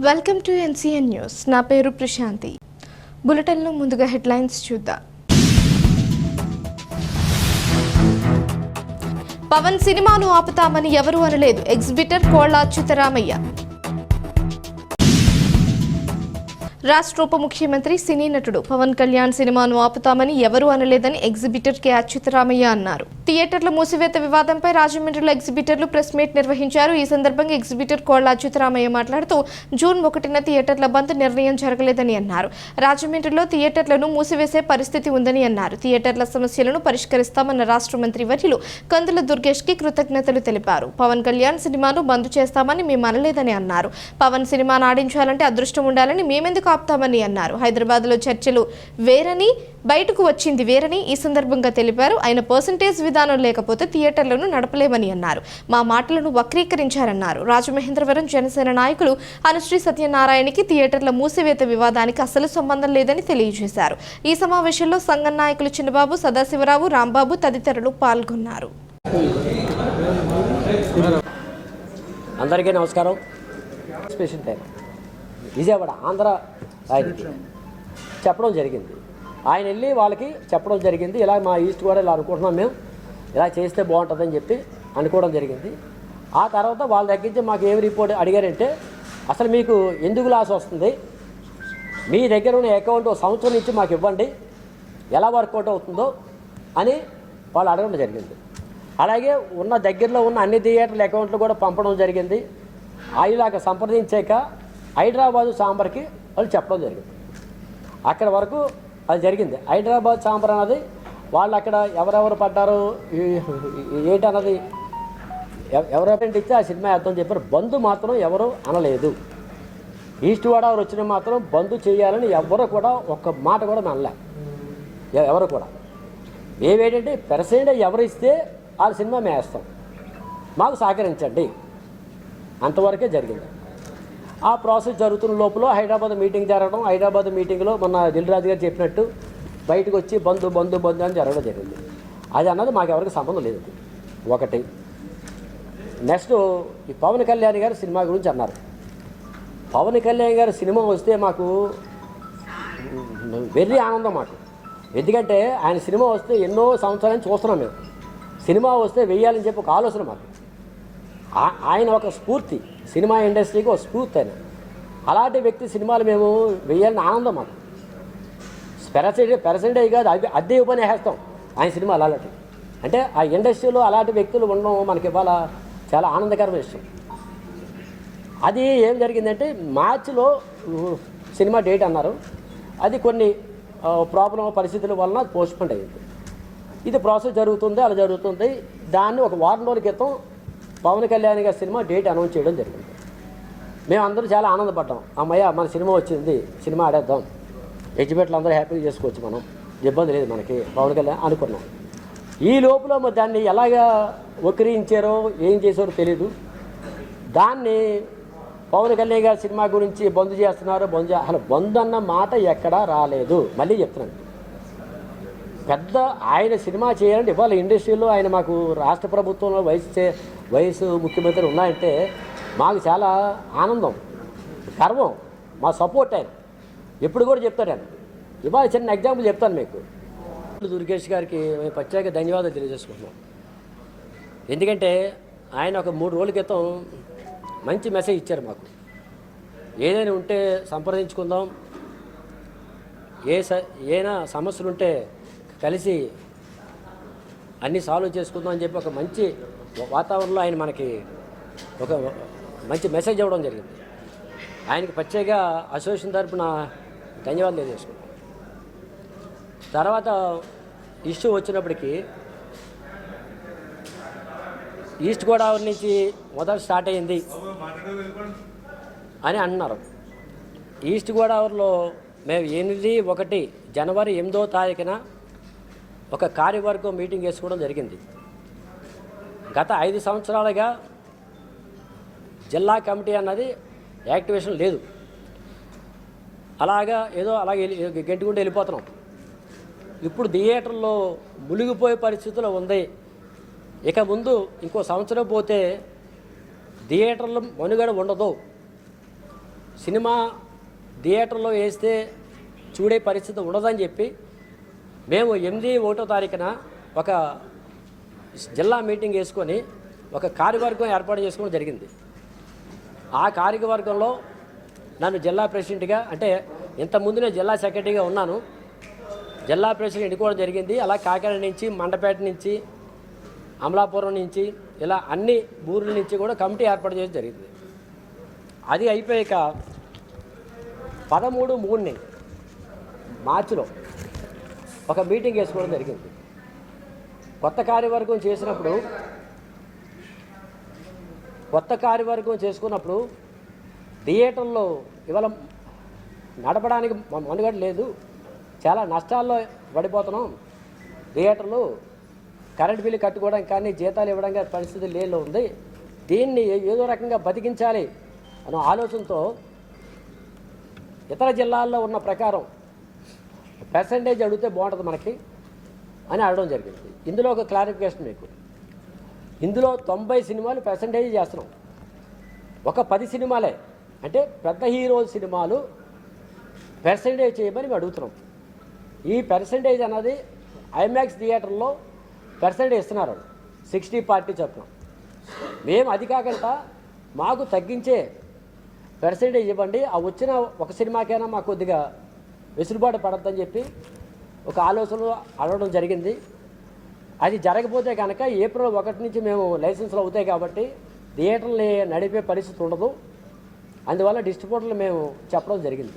Welcome to NCN news. నా పేరు ప్రశాంతి. బులెటిన్లో ముందుగా హెడ్లైన్స్ చూద్దాం. పవన్ సినిమాను ఆపుతామని ఎవరూ అనలేదు. ఎగ్జిబిటర్ కోళ్ళ అచ్యుతరామయ్య రాష్ట్ర ఉప ముఖ్యమంత్రి సినీ నటుడు పవన్ కళ్యాణ్ సినిమాను ఆపుతామని ఎవరూ అనలేదని ఎగ్జిబిటర్ కె. అచ్యుతరామయ్య అన్నారు. థియేటర్ల మూసివేత వివాదంపై రాజమండ్రిలో ఎగ్జిబిటర్లు ప్రెస్ మీట్ నిర్వహించారు. ఈ సందర్భంగా ఎగ్జిబిటర్ కోళ్ళ అచ్యుతరామయ్య మాట్లాడుతూ జూన్ ఒకటిన థియేటర్ల బంద్ నిర్ణయం జరగలేదని అన్నారు. రాజమండ్రిలో థియేటర్లను మూసివేసే పరిస్థితి ఉందని అన్నారు. థియేటర్ల సమస్యలను పరిష్కరిస్తామన్న రాష్ట్ర మంత్రి వర్యులు కందుల దుర్గేష్కి కృతజ్ఞతలు తెలిపారు. పవన్ కళ్యాణ్ సినిమాను బంద్ చేస్తామని మేము అనలేదని అన్నారు. పవన్ సినిమాను ఆడించాలంటే అదృష్టం ఉండాలని మేమెందుకు ఆపుతామని అన్నారు. హైదరాబాద్లో చర్చలు వేరని బయటకు వచ్చింది వేరని ఈ సందర్భంగా తెలిపారు. ఆయన పర్సంటేజ్ విధానం లేకపోతే థియేటర్లను నడపలేమని అన్నారు. మా మాటలను వక్రీకరించారన్నారు. రాజమహేంద్రవరం జనసేన నాయకులు అనుశ్రీ సత్యనారాయణకి థియేటర్ల మూసివేత వివాదానికి అసలు సంబంధం లేదని తెలియజేశారు. ఈ సమావేశంలో సంఘం నాయకులు చిన్నబాబు సదాశివరావు రాంబాబు తదితరులు పాల్గొన్నారు. అందరికీ నమస్కారం. స్పెషల్ టైం విజయవాడ ఆంధ్ర ఆయన చెప్పడం జరిగింది. ఆయన వెళ్ళి వాళ్ళకి చెప్పడం జరిగింది. ఇలా మా ఈస్ట్ కూడా ఇలా అనుకుంటున్నాం మేము. ఇలా చేస్తే బాగుంటుందని చెప్పి అనుకోవడం జరిగింది. ఆ తర్వాత వాళ్ళ దగ్గర నుంచి మాకు ఏమి రిపోర్ట్ అడిగారంటే అసలు మీకు ఎందుకు లాస్ వస్తుంది? మీ దగ్గర ఉన్న అకౌంట్ సంవత్సరం నుంచి మాకు ఇవ్వండి. ఎలా వర్కౌట్ అవుతుందో అని వాళ్ళు అడగడం జరిగింది. అలాగే ఉన్న దగ్గరలో ఉన్న అన్ని థియేటర్ల అకౌంట్లు కూడా పంపడం జరిగింది. ఆయనలాగా సంప్రదించాక హైదరాబాదు సాంబార్కి వాళ్ళు చెప్పడం జరిగింది. అక్కడ వరకు అది జరిగింది. హైదరాబాద్ సాంబార్ అన్నది వాళ్ళు అక్కడ ఎవరెవరు పడ్డారు ఏంటన్నది ఎవ- ఎవరెవరంటే ఇచ్చి ఆ సినిమా వేద్దాం చెప్పారు. బంధు మాత్రం ఎవరు అనలేదు. ఈస్ట్ గోదావరి వచ్చిన మాత్రం బంధు చేయాలని ఎవరు కూడా ఒక్క మాట కూడా అనలే. ఎవరు కూడా. ఏవేంటంటే పెర్సెంట్ ఎవరు ఇస్తే వాళ్ళ సినిమా మేస్తాం. వేస్తాం మాకు సహకరించండి. అంతవరకే జరిగింది. ఆ ప్రాసెస్ జరుగుతున్న లోపల హైదరాబాద్ మీటింగ్ జరగడం హైదరాబాద్ మీటింగ్లో మన దిల్రాజు గారు చెప్పినట్టు బయటకు వచ్చి బంధు బంధు బంధు అని జరగడం జరిగింది. అది అన్నది మాకు ఎవరికి సంబంధం లేదు. ఒకటి. నెక్స్ట్ ఈ పవన్ కళ్యాణ్ గారు సినిమా గురించి అన్నారు. పవన్ కళ్యాణ్ గారి సినిమా వస్తే మాకు వెర్రి ఆనందం మాకు. ఎందుకంటే ఆయన సినిమా వస్తే ఎన్నో సంవత్సరాల నుంచి చూస్తున్నాం మేము. సినిమా వస్తే వెయ్యాలని చెప్పి ఒక ఆలోచన మాకు. ఆయన ఒక స్ఫూర్తి. సినిమా ఇండస్ట్రీకి ఒక స్ఫూర్తి ఆయన అలాంటి వ్యక్తి సినిమాలు మేము వెయ్యాలని ఆనందం మాకు. పెరసెంటే కాదు అది అద్దె పని వేస్తాం ఆయన సినిమాలు అలాంటి. అంటే ఆ ఇండస్ట్రీలో అలాంటి వ్యక్తులు ఉండడం మనకి ఇవాళ చాలా ఆనందకరమైన విషయం. అది ఏం జరిగిందంటే మార్చిలో సినిమా డేట్ అన్నారు. అది కొన్ని ప్రాబ్లం పరిస్థితుల వలన పోస్ట్పోండ్ అయ్యింది. ఇది ప్రాసెస్ జరుగుతుంది అలా జరుగుతుంది. దాన్ని ఒక వారం రోజుల క్రితం పవన్ కళ్యాణ్ గారి సినిమా డేట్ అనౌన్స్ చేయడం జరిగింది. మేమందరూ చాలా ఆనందపడ్డాం. అమ్మయ్య మన సినిమా వచ్చింది సినిమా ఆడేద్దాం. ఎగ్జిబిట్లు అందరూ హ్యాపీగా చేసుకోవచ్చు మనం. ఇబ్బంది లేదు మనకి పవన్ కళ్యాణ్ అనుకున్నాం. ఈ లోపల మరి దాన్ని ఎలాగా వక్రీయించారో ఏం చేశారో తెలీదు. దాన్ని పవన్ కళ్యాణ్ గారి సినిమా గురించి బంద్ చేస్తున్నారు బంద్ చే అసలు బంద్ అన్న మాట ఎక్కడా రాలేదు. మళ్ళీ చెప్తున్నాను. పెద్ద ఆయన సినిమా చేయాలంటే ఇవాళ ఇండస్ట్రీలో ఆయన మాకు రాష్ట్ర ప్రభుత్వంలో వయసు వైఎస్ వయసు ముఖ్యమంత్రి ఉన్నాయంటే మాకు చాలా ఆనందం గర్వం మా సపోర్ట్ ఆయన. ఎప్పుడు కూడా చెప్తాడు ఆయన. ఇవాళ చిన్న ఎగ్జాంపుల్ చెప్తాను మీకు. దుర్గేష్ గారికి మేము ప్రత్యేక ధన్యవాదాలు తెలియజేసుకుంటున్నాం. ఎందుకంటే ఆయన ఒక మూడు రోజుల క్రితం మంచి మెసేజ్ ఇచ్చారు మాకు. ఏదైనా ఉంటే సంప్రదించుకుందాం. ఏ స ఏనా సమస్యలుంటే కలిసి అన్నీ సాల్వ్ చేసుకుందాం అని చెప్పి ఒక మంచి వాతావరణంలో ఆయన మనకి ఒక మంచి మెసేజ్ ఇవ్వడం జరిగింది. ఆయనకి ప్రత్యేక అసోసియేషన్ తరపున ధన్యవాదాలు తెలియజేసుకుంటాం తర్వాత ఇష్యూ వచ్చినప్పటికీ ఈస్ట్ గోదావరి నుంచి మొదట స్టార్ట్ అయింది అని అంటున్నారు ఈస్ట్ గోదావరిలో మేము ఎనిమిది ఒకటి జనవరి ఎనిమిదో తారీఖున ఒక కార్యవర్గం మీటింగ్ వేసుకోవడం జరిగింది. గత ఐదు సంవత్సరాలుగా జిల్లా కమిటీ అన్నది యాక్టివేషన్ లేదు. అలాగా ఏదో అలాగే వెళ్ళి- గెంటుకుంటూ వెళ్ళిపోతున్నాం. ఇప్పుడు థియేటర్లో మునిగిపోయే పరిస్థితిలో ఉంది. ఇక ముందు ఇంకో సంవత్సరం పోతే థియేటర్లో మనుగడ ఉండదు. సినిమా థియేటర్లో వేస్తే చూడే పరిస్థితి ఉండదని చెప్పి మేము ఎనిమిది ఒకటో తారీఖున ఒక జిల్లా మీటింగ్ వేసుకొని ఒక కార్యవర్గం ఏర్పాటు చేసుకోవడం జరిగింది. ఆ కార్యవర్గంలో నన్ను జిల్లా ప్రెసిడెంట్గా అంటే ఇంతకుముందు నేను జిల్లా సెక్రటరీగా ఉన్నాను. జిల్లా ప్రెసిడెంట్ ఎన్నుకోవడం జరిగింది. అలా కాకినాడ నుంచి మండపేట నుంచి అమలాపురం నుంచి ఇలా అన్ని ఊర్ల నుంచి కూడా కమిటీ ఏర్పాటు చేయడం జరిగింది. అది అయిపోయాక పదమూడు మూడుని మార్చిలో ఒక మీటింగ్ వేసుకోవడం జరిగింది. కొత్త కార్యవర్గం చేసినప్పుడు కొత్త కార్యవర్గం చేసుకున్నప్పుడు థియేటర్లో ఇవాళ నడపడానికి మనుగడ లేదు. చాలా నష్టాల్లో పడిపోతున్నాం. థియేటర్లు కరెంట్ బిల్లు కట్టుకోవడం కానీ జీతాలు ఇవ్వడం కానీ పరిస్థితి లేలో ఉంది. దీన్ని ఏదో రకంగా బతికించాలి అనే ఆలోచనతో ఇతర జిల్లాల్లో ఉన్న ప్రకారం పర్సంటేజ్ అడిగితే బాగుంటుంది మనకి. అని అడగడం జరిగింది. ఇందులో ఒక క్లారిఫికేషన్ మీకు. ఇందులో తొంభై సినిమాలు పర్సంటేజ్ చేస్తున్నాం. ఒక పది సినిమాలే. అంటే పెద్ద హీరో సినిమాలు పర్సంటేజ్ చేయమని మేము అడుగుతున్నాం. ఈ పర్సంటేజ్ అన్నది ఐమాక్స్ థియేటర్లో పర్సంటేజ్ ఇస్తున్నారు సిక్స్టీ పార్టీ చొప్పున. మేము అది కాకుండా మాకు తగ్గించే పర్సంటేజ్ ఇవ్వండి. ఆ వచ్చిన ఒక సినిమాకైనా మాకు కొద్దిగా వెసులుబాటు పడద్దని చెప్పి ఒక ఆలోచనలు అడగడం జరిగింది. అది జరగకపోతే కనుక ఏప్రిల్ ఒకటి నుంచి మేము లైసెన్సులు అవుతాయి కాబట్టి థియేటర్లు నడిపే పరిస్థితి ఉండదు. అందువల్ల డిస్ట్రిబ్యూటర్లు మేము చెప్పడం జరిగింది.